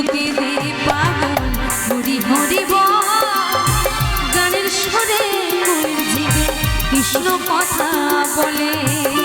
লোকে দে কথা বলে।